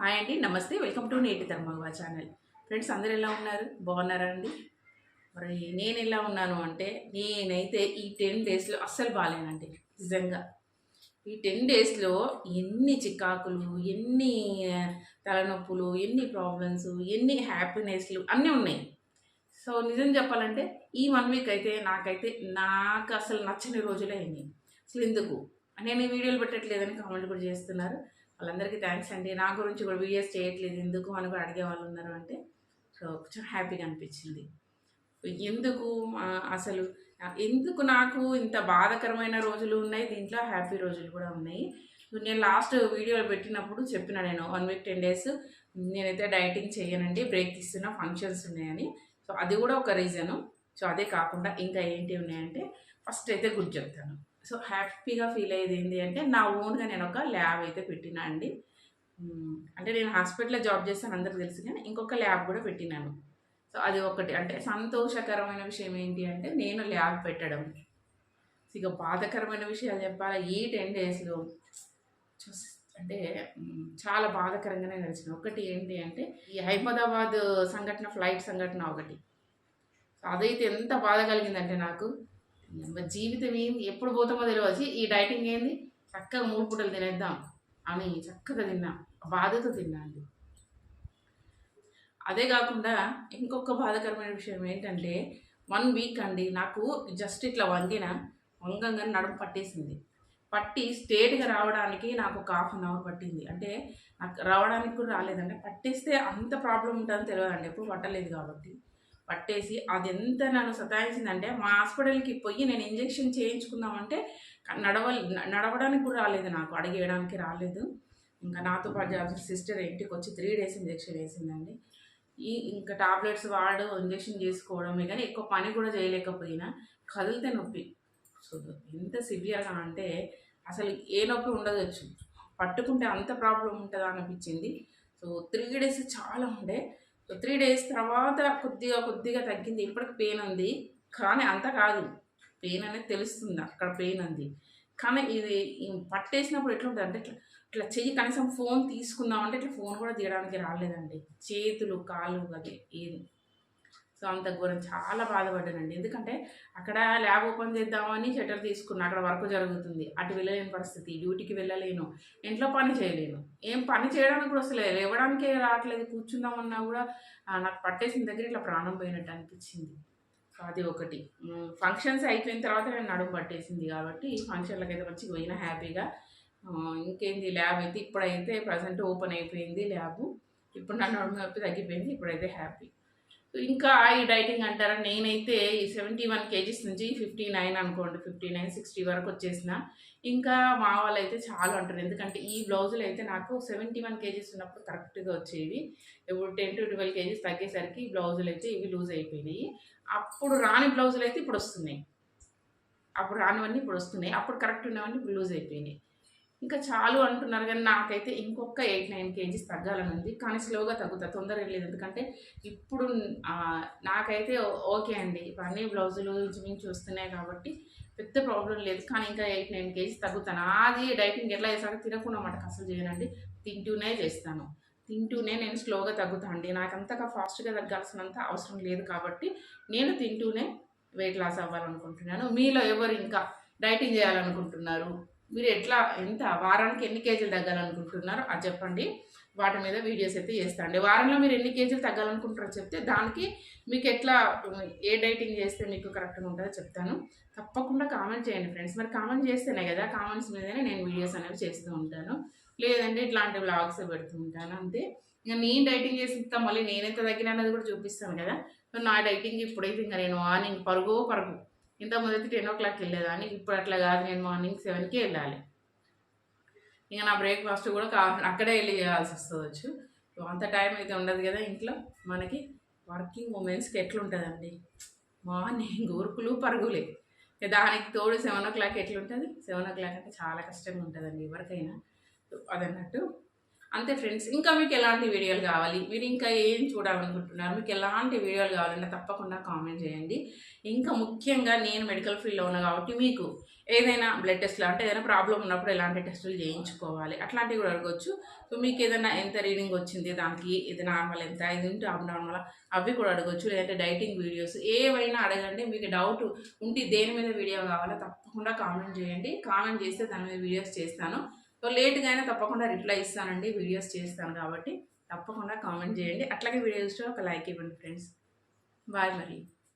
Hi అండి నమస్తే. Welcome to నేటి ధర్మగవా ఛానల్. ఫ్రెండ్స్ అందరు ఎలా ఉన్నారు? బాగున్నారా అండి? మరి నేను ఎలా ఉన్నాను అంటే నేనైతే ఈ టెన్ డేస్లో అస్సలు బాగాలేనండి నిజంగా. ఈ టెన్ డేస్లో ఎన్ని చికాకులు ఎన్ని తలనొప్పులు ఎన్ని ప్రాబ్లమ్స్ ఎన్ని హ్యాపీనెస్లు అన్నీ ఉన్నాయి. సో నిజం చెప్పాలంటే ఈ వన్ వీక్ అయితే నాకైతే నాకు అసలు నచ్చని రోజులే అయింది అసలు ఎందుకు? నేను ఈ వీడియోలు పెట్టట్లేదని కామెంట్ కూడా చేస్తున్నారు. వాళ్ళందరికీ థ్యాంక్స్ అండి. నా గురించి కూడా వీడియోస్ చేయట్లేదు. ఎందుకు అని కూడా అడిగే వాళ్ళు ఉన్నారు అంటే సో కొంచెం హ్యాపీగా అనిపించింది. ఎందుకు అసలు ఎందుకు నాకు ఇంత బాధాకరమైన రోజులు ఉన్నాయి? దీంట్లో హ్యాపీ రోజులు కూడా ఉన్నాయి. నేను లాస్ట్ వీడియోలో పెట్టినప్పుడు చెప్పిన నేను వన్ వీక్ టెన్ డేస్ నేనైతే డైటింగ్ చేయనండి బ్రేక్ ఇస్తున్నా ఫంక్షన్స్ ఉన్నాయని. సో అది కూడా ఒక రీజను. సో అదే కాకుండా ఇంకా ఏంటి ఉన్నాయంటే ఫస్ట్ అయితే గుడ్ చెప్తాను. సో హ్యాపీగా ఫీల్ అయ్యేది ఏంటి అంటే నా ఓన్గా నేను ఒక ల్యాబ్ అయితే పెట్టినా అండి. అంటే నేను హాస్పిటల్లో జాబ్ చేస్తాను అందరికి తెలుసు కానీ ఇంకొక ల్యాబ్ కూడా పెట్టినాను. సో అది ఒకటి. అంటే సంతోషకరమైన విషయం ఏంటి అంటే నేను ల్యాబ్ పెట్టడం. ఇక బాధకరమైన విషయాలు చెప్పాలి? ఈ టెన్ డేస్లో అంటే చాలా బాధాకరంగానే నడిచింది ఒకటి ఏంటి అంటే ఈ హైదరాబాద్ సంఘటన ఫ్లైట్ సంఘటన ఒకటి. అదైతే ఎంత బాధ కలిగిందంటే నాకు జీవితం ఏంది? ఎప్పుడు పోతామో తెలియదు ఈ డైటింగ్ ఏంది? చక్కగా మూడు పూటలు తినేద్దాం అని చక్కగా తిన్నా. బాధ్యత తిన్నా అండి. అదే కాకుండా ఇంకొక బాధాకరమైన విషయం ఏంటంటే వన్ వీక్ అండి నాకు జస్ట్ ఇట్లా వంగిన వంగంగా నడుము పట్టేసింది. పట్టి స్ట్రేట్గా రావడానికి నాకు ఒక హాఫ్ అన్ అవర్ పట్టింది. అంటే నాకు రావడానికి కూడా రాలేదంటే పట్టేస్తే అంత ప్రాబ్లం ఉంటుందని తెలియదండి ఎప్పుడు పట్టలేదు కాబట్టి. పట్టేసి అది ఎంత నన్ను సతాయించిందంటే మా హాస్పిటల్కి పోయి నేను ఇంజెక్షన్ చేయించుకుందామంటే నడవ నడవడానికి కూడా రాలేదు నాకు అడిగేయడానికి రాలేదు. ఇంకా నాతో పాటు సిస్టర్ ఇంటికి వచ్చి త్రీ డేస్ ఇంజెక్షన్ వేసిందండి. ఈ ఇంకా టాబ్లెట్స్ వాడు ఇంజెక్షన్ చేసుకోవడమే కానీ ఎక్కువ పని కూడా చేయలేకపోయినా కదిలితే నొప్పి. సో ఎంత సివియర్గా అంటే అసలు ఏ నొప్పి ఉండదొచ్చు పట్టుకుంటే అంత ప్రాబ్లం ఉంటుందా అనిపించింది. సో త్రీ డేస్ చాలా ఉండే. త్రీ డేస్ తర్వాత కొద్దిగా కొద్దిగా తగ్గింది. ఇప్పటికి పెయిన్ ఉంది. కానీ అంత కాదు. పెయిన్ అనేది తెలుస్తుంది. అక్కడ పెయిన్ ఉంది. కానీ ఇది పట్టేసినప్పుడు ఎట్లా ఉంటుంది అంటే ఇట్లా ఇట్లా చెయ్యి కనీసం ఫోన్ తీసుకుందామంటే ఇట్లా ఫోన్ కూడా తీయడానికి రాలేదండి. చేతులు కాళ్ళు అది ఏది సో అంత ఘోరం చాలా బాధపడ్డానండి. ఎందుకంటే అక్కడ ల్యాబ్ ఓపెన్ చేద్దామని షటర్ తీసుకున్నా అక్కడ వర్క్ జరుగుతుంది. అటు వెళ్ళలేని పరిస్థితి డ్యూటీకి వెళ్ళలేను ఇంట్లో పని చేయలేను. ఏం పని చేయడానికి కూడా అసలు లేవడానికే రావట్లేదు. కూర్చుందామన్నా కూడా నాకు పట్టేసిన దగ్గర ఇట్లా ప్రాణం పోయినట్టు అనిపించింది. అది ఒకటి. ఫంక్షన్స్ అయిపోయిన తర్వాత నేను నడుము పట్టేసింది కాబట్టి ఫంక్షన్లకు అయితే మంచిగా పోయినా హ్యాపీగా. ఇంకేంది ల్యాబ్ అయితే ఇప్పుడైతే ప్రజెంట్ ఓపెన్ అయిపోయింది ల్యాబ్. ఇప్పుడు నా నడుము నొప్పి తగ్గిపోయింది ఇప్పుడైతే హ్యాపీ. ఇంకా ఈ డైటింగ్ అంటారా? నేనైతే ఈ సెవెంటీ వన్ కేజీస్ నుంచి ఫిఫ్టీ నైన్ అనుకోండి. ఫిఫ్టీ నైన్ సిక్స్టీ వరకు వచ్చేసిన. ఇంకా మా వాళ్ళు అయితే చాలా అంటారు. ఎందుకంటే ఈ బ్లౌజులు అయితే నాకు సెవెంటీ వన్ కేజీస్ ఉన్నప్పుడు కరెక్ట్గా వచ్చేవి. ఇప్పుడు టెన్ టు ట్వెల్వ్ కేజీస్ తగ్గేసరికి ఈ బ్లౌజులు అయితే ఇవి లూజ్ అయిపోయినాయి. అప్పుడు రాని బ్లౌజులు అయితే ఇప్పుడు వస్తున్నాయి. అప్పుడు రానివన్నీ ఇప్పుడు వస్తున్నాయి. అప్పుడు కరెక్ట్ ఉన్నవన్నీ ఇప్పుడు లూజ్ అయిపోయినాయి. ఇంకా చాలు అంటున్నారు కానీ నాకైతే ఇంకొక ఎయిట్ నైన్ కేజీస్ తగ్గాలని ఉంది కానీ స్లోగా తగ్గుతా తొందరగా లేదు. ఎందుకంటే ఇప్పుడు నాకైతే ఓకే అండి. ఇప్పుడు బ్లౌజులు ఇంచుమించు వస్తున్నాయి కాబట్టి పెద్ద ప్రాబ్లం లేదు. కానీ ఇంకా ఎయిట్ నైన్ కేజీస్ తగ్గుతాను. అది డైటింగ్ ఎట్లా చేసాక తినకుండా మటుకు అసలు చేయనండి. తింటూనే చేస్తాను. తింటూనే నేను స్లోగా తగ్గుతాను అండి. నాకు అంతగా ఫాస్ట్గా తగ్గాల్సినంత అవసరం లేదు కాబట్టి నేను తింటూనే వెయిట్ లాస్ అవ్వాలనుకుంటున్నాను. మీలో ఎవరు ఇంకా డైటింగ్ చేయాలనుకుంటున్నారు? మీరు ఎట్లా ఎంత వారానికి ఎన్ని కేజీలు తగ్గాలనుకుంటున్నారో అది చెప్పండి. వాటి మీద వీడియోస్ అయితే చేస్తాండి వారంలో మీరు ఎన్ని కేజీలు తగ్గాలనుకుంటారో చెప్తే దానికి మీకు ఎట్లా ఏ డైటింగ్ చేస్తే మీకు కరెక్ట్గా ఉంటుందో చెప్తాను. తప్పకుండా కామెంట్ చేయండి ఫ్రెండ్స్. మరి కామెంట్ చేస్తేనే కదా కామెంట్స్ మీదనే నేను వీడియోస్ అనేవి చేస్తూ ఉంటాను. లేదంటే ఇట్లాంటి బ్లాగ్స్ పెడుతూ ఉంటాను అంతే. ఇంకా నేను డైటింగ్ చేసి ఇస్తాను మళ్ళీ నేనెంత తగ్గినా అనేది కూడా చూపిస్తాను కదా. నా డైటింగ్ ఇప్పుడైతే ఇంకా నేను మార్నింగ్ పరుగు పరుగు ఇంత మొదటి టెన్ ఓ క్లాక్ వెళ్ళేదాన్ని ఇప్పుడు అట్లా కాదు నేను మార్నింగ్ సెవెన్కి వెళ్ళాలి. ఇంకా నా బ్రేక్ఫాస్ట్ కూడా కా అక్కడే వెళ్ళి చేయాల్సి వస్తుంది అంత టైం అయితే ఉండదు కదా ఇంట్లో. మనకి వర్కింగ్ ఉమెన్స్కి ఎట్లుంటుందండి? మార్నింగ్ ఊరుకులు పరుగులే. దానికి తోడు సెవెన్ ఓ క్లాక్ ఎట్లుంటుంది? సెవెన్ ఓ క్లాక్ అంటే చాలా కష్టంగా ఉంటుందండి ఎవరికైనా. సో అదన్నట్టు అంతే ఫ్రెండ్స్. ఇంకా మీకు ఎలాంటి వీడియోలు కావాలి? మీరు ఇంకా ఏం చూడాలనుకుంటున్నారు? మీకు ఎలాంటి వీడియోలు కావాలన్నా తప్పకుండా కామెంట్ చేయండి. ఇంకా ముఖ్యంగా నేను మెడికల్ ఫీల్డ్లో ఉన్నా కాబట్టి మీకు ఏదైనా బ్లడ్ టెస్ట్లు అంటే ఏదైనా ప్రాబ్లం ఉన్నప్పుడు ఎలాంటి టెస్టులు చేయించుకోవాలి? అట్లాంటివి కూడా అడగవచ్చు సో మీకు ఏదైనా ఎంత రీడింగ్ వచ్చింది? దానికి ఇది నార్మల్ ఎంత? ఇది ఉంటే అబ్ నార్మల్ అవి కూడా అడగవచ్చు లేదంటే డైటింగ్ వీడియోస్ ఏవైనా అడగండి. మీకు డౌట్ ఉంటే దేని మీద వీడియో కావాలో తప్పకుండా కామెంట్ చేయండి. కామెంట్ చేస్తే దాని మీద వీడియోస్ చేస్తాను. సో లేట్గా అయినా తప్పకుండా రిప్లై ఇస్తానండి వీడియోస్ చేస్తాను కాబట్టి తప్పకుండా కామెంట్ చేయండి. అట్లాగే వీడియో చూస్తే ఒక లైక్ ఇవ్వండి ఫ్రెండ్స్. బాయ్ మరి.